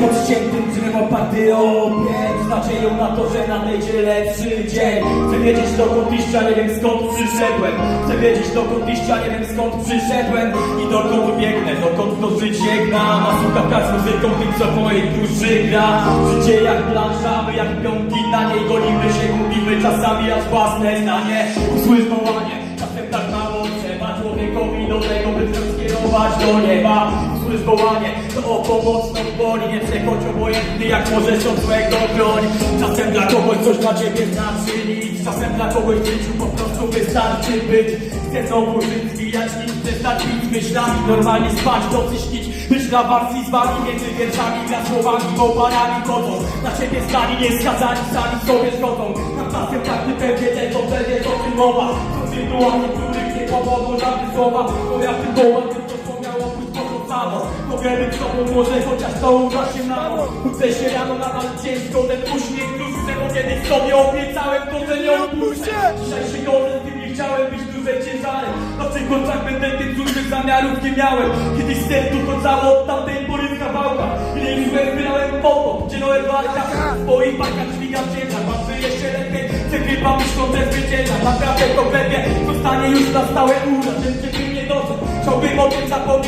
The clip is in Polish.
pod ściętym drzewem oparty o opień Z nadzieją na to, że nadejdzie lepszy dzień. Chcę wiedzieć dokąd iść, a nie wiem skąd przyszedłem. Chcę wiedzieć dokąd iść, a nie wiem skąd przyszedłem. I dokąd biegnę, dokąd to życie gra. Nasłucha z muzyką tym, co w mojej duszy gra. Życie jak plansza, my jak piątki na niej Gonimy się, gubimy czasami aż własne zdanie. Usłysz wołanie, czasem tak mało trzeba. Człowiekowi do tego, by skierować do nieba To o pomoc to boli Nie przechodź obojętny, jak możesz od złego broń. Czasem dla kogoś coś dla ciebie znaczy nic Czasem dla kogoś w życiu po prostu wystarczy być. Chcę znowu żyć, zwijać nic, przestać bić myślami Normalnie spać, nocy śnić. Myśl na warstwi z wami, między wierszami Za słowami, oparami chodzą. Na ciebie stali, nieskazani, sami sobie zgodzą. Na czasem każdy pewnie tego, pewnie o tym mowa Kontynualnie, których nie pomogą żadne słowa Bo ja tym być sobą, może chociaż to uda się na noc Budzę się rano, nadal ciężko, ten uśmiech lustrze Bo kiedyś sobie obiecałem, to że nie odpuszczę Dzisiaj się z tym, nie chciałem być duże ciężarem Na tych oczach będę tych złych zamiarów nie miałem. Kiedyś sercu to cało od tamtej pory z kawałka Ile już zbierałem po to, gdzie nowe walka W swoich bańkach dźwigam ciężar, patrzę jeszcze lepiej. Chcę chyba myślą, że zwycięża Naprawdę to glebie, zostanie już na stałe ura. Ten, nie doszedł, chciałbym o tym zapomnieć